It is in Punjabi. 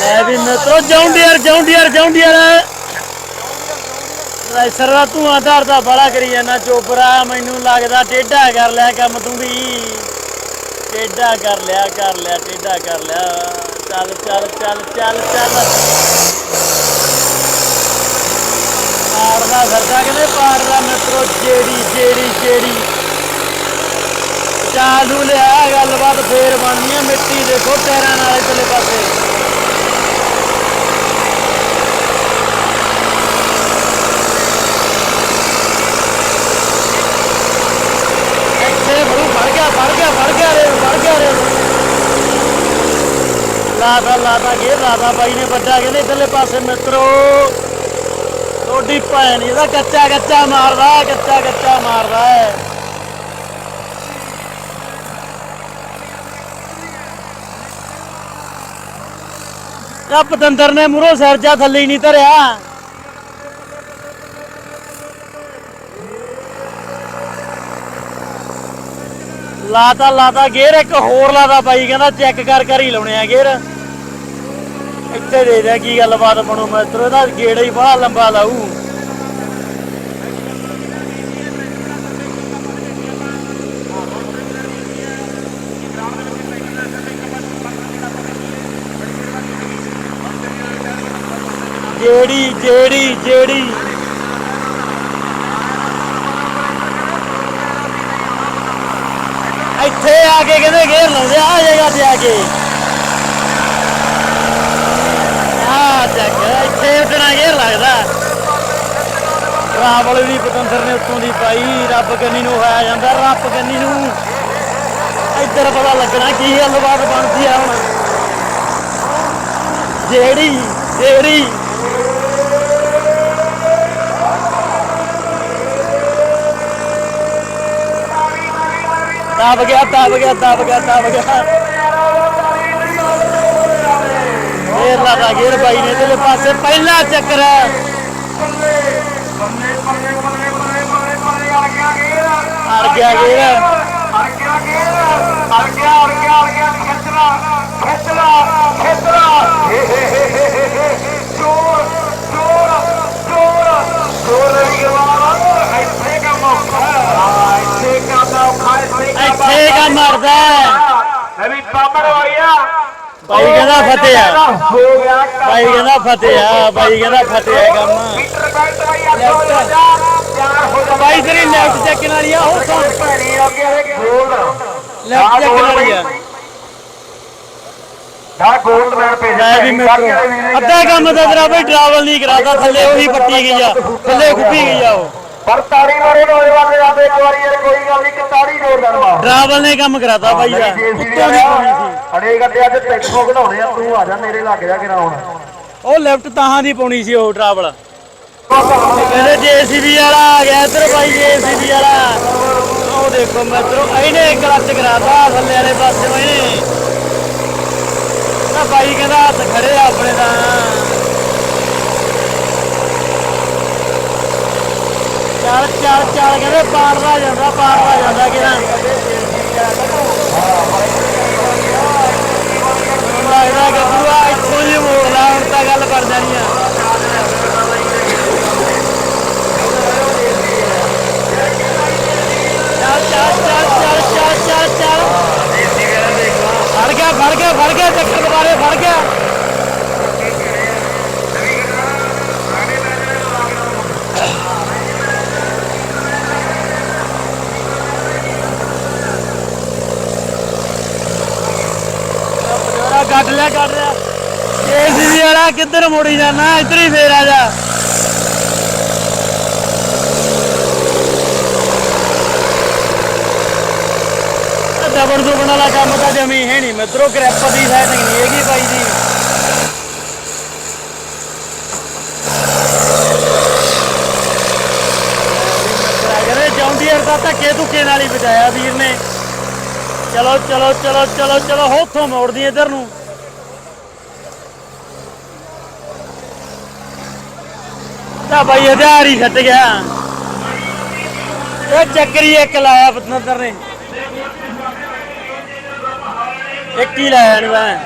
ਲੈ ਵੀ ਮਿੱਤਰੋ John Deere John Deere John Deere. Racer ਦਾ ਤੂੰ ਆਧਾਰ ਦਾ ਬੜਾ ਕਰੀ ਜਾਂਦਾ, ਚੋਪਰਾ, ਮੈਨੂੰ ਲੱਗਦਾ ਟੇਢਾ ਕਰ ਲਿਆ ਕੰਮ ਤੂੰ ਵੀ। ਟੇਢਾ ਕਰ ਲਿਆ ਕਰ ਲਿਆ, ਟੇਢਾ ਕਰ ਲਿਆ। ਚੱਲ ਚੱਲ ਚੱਲ ਚੱਲ ਚੱਲ। ਪਾੜਦਾ ਫਿਰਦਾ ਕਹਿੰਦੇ ਪਾੜਦਾ ਮਿੱਤਰੋ ਜਿਹੜੀ ਜਿਹੜੀ ਜਿਹੜੀ ਚਾਲੂ ਲਿਆ, ਗੱਲਬਾਤ ਫੇਰ ਬਣਨੀ ਆ, ਮਿੱਟੀ ਦੇਖੋ ਟਾਇਰਾਂ ਨਾਲ ਇਧਰਲੇ ਪਾਸੇ ਇੱਥੇ ਬੜੂ ਫੜ ਗਿਆ ਫੜ ਗਿਆ ਫੜ ਗਿਆ ਰੇ ਫੜ ਗਿਆ ਰੇ ਲਾਦਾ ਲਾਦਾ ਗੇ ਲਾਦਾ ਬਾਈ ਨੇ ਵੱਡਾ ਕਹਿੰਦੇ ਇਧਰਲੇ ਪਾਸੇ ਮਿੱਤਰੋ। ਤੁਹਾਡੀ ਭੈਣ ਇਹਦਾ ਕੱਚਾ ਕੱਚਾ ਮਾਰਦਾ, ਕੱਚਾ ਕੱਚਾ ਮਾਰਦਾ ਹੈ। ਆ ਪਤੰਦਰ ਨੇ ਮੂਰੋ ਸਿਰ ਜਾ ਥੱਲੇ ਹੀ ਨਹੀਂ ਧਰਿਆ। ਲਾਤਾ ਲਾਤਾ ਗੇਰ ਇੱਕ ਹੋਰ ਲਾਤਾ ਬਾਈ, ਕਹਿੰਦਾ ਚੈੱਕ ਕਰ ਕਰ ਹੀ ਲਾਉਣੇ ਆ ਗੇਰ ਇੱਥੇ ਦੇ ਦੇ, ਕੀ ਗੱਲਬਾਤ ਬਣੂ ਮਿੱਤਰੋ ਇਹਦਾ ਗੇੜਾ ਹੀ ਬੜਾ ਲੰਬਾ ਲਾਊ। ਜਿਹੜੀ ਜਿਹੜੀ ਜਿਹੜੀ ਇੱਥੇ ਆ ਕੇ ਕਹਿੰਦੇ ਘੇਰ ਲਾਉਂਦੇ ਆ ਜਗ੍ਹਾ ਤੇ ਆ ਕੇ ਆ ਚੱਕ ਇੱਥੇ ਉੱਡਣਾ ਘੇਰ ਲੱਗਦਾ ਰਾਵਲ ਵੀ ਪਤੰਦਰ ਨੇ ਉੱਤੋਂ ਦੀ ਪਾਈ, ਰੱਬ ਕੰਨੀ ਨੂੰ ਹੋਇਆ ਜਾਂਦਾ, ਰੱਬ ਕੰਨੀ ਨੂੰ। ਇੱਧਰ ਪਤਾ ਲੱਗਣਾ ਕੀ ਗੱਲਬਾਤ ਬਣਦੀ ਆ ਹੁਣ। ਜਿਹੜੀ ਜਿਹੜੀ। ਦਬ ਗਿਆ ਦਬ ਗਿਆ ਦਬ ਗਿਆ ਦਬ ਗਿਆ। ਫੇਰ ਲਾਦਾ ਗੇਰ ਬਾਈ ਨੇ ਤੇਰੇ ਪਾਸੇ ਪਹਿਲਾ ਚੱਕਰ। ਹੈ ਅੜ ਗਿਆ ਗੇਰ ਇੱਥੇ ਕਾ ਮਰਦਾ। ਅਭੀ ਪਾਪੜ ਹੋਇਆ ਬਾਈ ਕਹਿੰਦਾ ਫਤਿਹ ਆ। ਹੋ ਗਿਆ ਬਾਈ ਕਹਿੰਦਾ ਫਤਿਹ ਆ ਬਾਈ ਕਹਿੰਦਾ ਫਤਿਹ ਆ ਕੰਮ। ਮੀਟਰ ਬੈਲਟ ਹੋ ਜਾ। ਬਾਈ ਤੇਰੀ ਲੈਫਟ ਚੱਕਣ ਵਾਲੀ ਆ ਉਹ ਸੁਣ ਭੈਣੀ ਅੱਗੇ ਦੇ ਗੋਲ ਲੈਫਟ ਚੱਕਣ ਵਾਲੀ ਆ। ਦਾ ਗੋਲ ਮੈਨ ਭੇਜ ਲੈ ਵੀ ਮਿੱਤਰੋ ਅੱਧਾ ਕੰਮ ਤਾਂ ਤੇਰਾ ਬਈ ਟਰੈਵਲ ਨਹੀਂ ਕਰਾਦਾ ਥੱਲੇ ਉਹੀ ਪੱਟੀ ਗਈ ਆ। ਥੱਲੇ ਖੁੱਪੀ ਗਈ ਆ ਉਹ। ਪਰ ਤਾੜੀ ਮਾਰੇ ਨੌਜਵਾਨ ਦੇ ਜਾਂਦੇ ਇੱਕ ਵਾਰੀ ਯਾਰ ਕੋਈ ਗੱਲ ਨਹੀਂ ਕਿ ਤਾੜੀ ਜੋੜ ਦੇਣਾ ਟਰੈਵਲ ਨੇ ਕੰਮ ਕਰਾਤਾ ਬਾਈ ਸੀ। ਅੜੇ ਗੱਡੇ ਅੱਜ ਟੈਕਸੋ ਘਟਾਉਣੇ ਆ ਤੂੰ ਆ ਜਾ ਮੇਰੇ ਲੱਗ ਜਾ ਕਿਰਾ ਹੁਣ ਉਹ ਲੈਫਟ ਤਾਹਾਂ ਦੀ ਪਾਉਣੀ ਸੀ ਉਹ ਟਰੈਵਲ ਕਹਿੰਦੇ ਜੀਸੀਬੀ ਵਾਲਾ ਆ ਗਿਆ ਇੱਧਰ ਬਾਈ, ਜੀਸੀਬੀ ਵਾਲਾ। ਉਹ ਦੇਖੋ ਮਿੱਤਰੋ, ਇਹਨੇ ਕਲੱਚ ਕਰਾਤਾ ਥੱਲੇ ਵਾਲੇ ਪਾਸੇ ਇਹਨੇ ਤਾਂ ਬਾਈ ਕਹਿੰਦਾ ਹੱਥ ਖੜੇ ਆ ਆਪਣੇ ਤਾਂ। ਚੱਲ ਚੱਲ ਚੱਲ, ਕਹਿੰਦੇ ਪਾੜਦਾ ਜਾਂਦਾ ਪਾੜਦਾ ਜਾਂਦਾ ਕਿਹਨਾਂ ਲੱਗਦਾ ਗੱਭਰੂਆ ਇੱਥੋਂ ਹੀ ਮੋੜ ਲਾ ਹੁਣ ਤਾਂ ਗੱਲ ਬਣ ਜਾਣੀ ਆ ਚੱਲ ਚੱਲ ਚੱਲ ਚੱਲ ਚੱਲ ਚੱਲ ਚੱਲ ਫੜ ਗਿਆ ਫੜ ਗਿਆ, ਚੱਕਰ ਦੁਬਾਰੇ ਫੜ ਗਿਆ। ਕੱਢ ਲਿਆ ਕੱਢ ਲਿਆ ਜੇਸੀਬੀ ਵਾਲਾ ਕਿੱਧਰ ਮੋੜੀ ਜਾਣਾ? ਇੱਧਰ ਹੀ ਫੇਰ ਆ ਜਾ। ਦਬੜ ਦੁਬਣ ਵਾਲਾ ਕੰਮ ਤਾਂ ਜਮੀ ਹੈ ਨਹੀਂ। ਮਿੱਤਰੋ, ਗ੍ਰੈਪ ਦੀ ਸੈਟਿੰਗ ਨਹੀਂ ਹੈਗੀ ਬਾਈ ਦੀ ਜੌਂਡੀਅਰ ਦਾ ਧੱਕੇ ਧੁੱਕੇ ਨਾਲ ਹੀ ਬਚਾਇਆ ਵੀਰ ਨੇ। ਚਲੋ ਚਲੋ ਚਲੋ ਚਲੋ ਚਲੋ, ਹੋਥੋਂ ਮੋੜਦੀ ਇਧਰ ਨੂੰ। ਤਾਂ ਬਾਈ ਹਜ਼ਾਰ ਹੀ ਛੱਡ ਗਿਆ। ਇਹ ਚੱਕਰੀ ਇੱਕ ਲਾਇਆ ਪਤਨਦਰ ਨੇ। ਇੱਕ ਹੀ ਲਾਇਆ ਇਹਨੂੰ ਐਂ।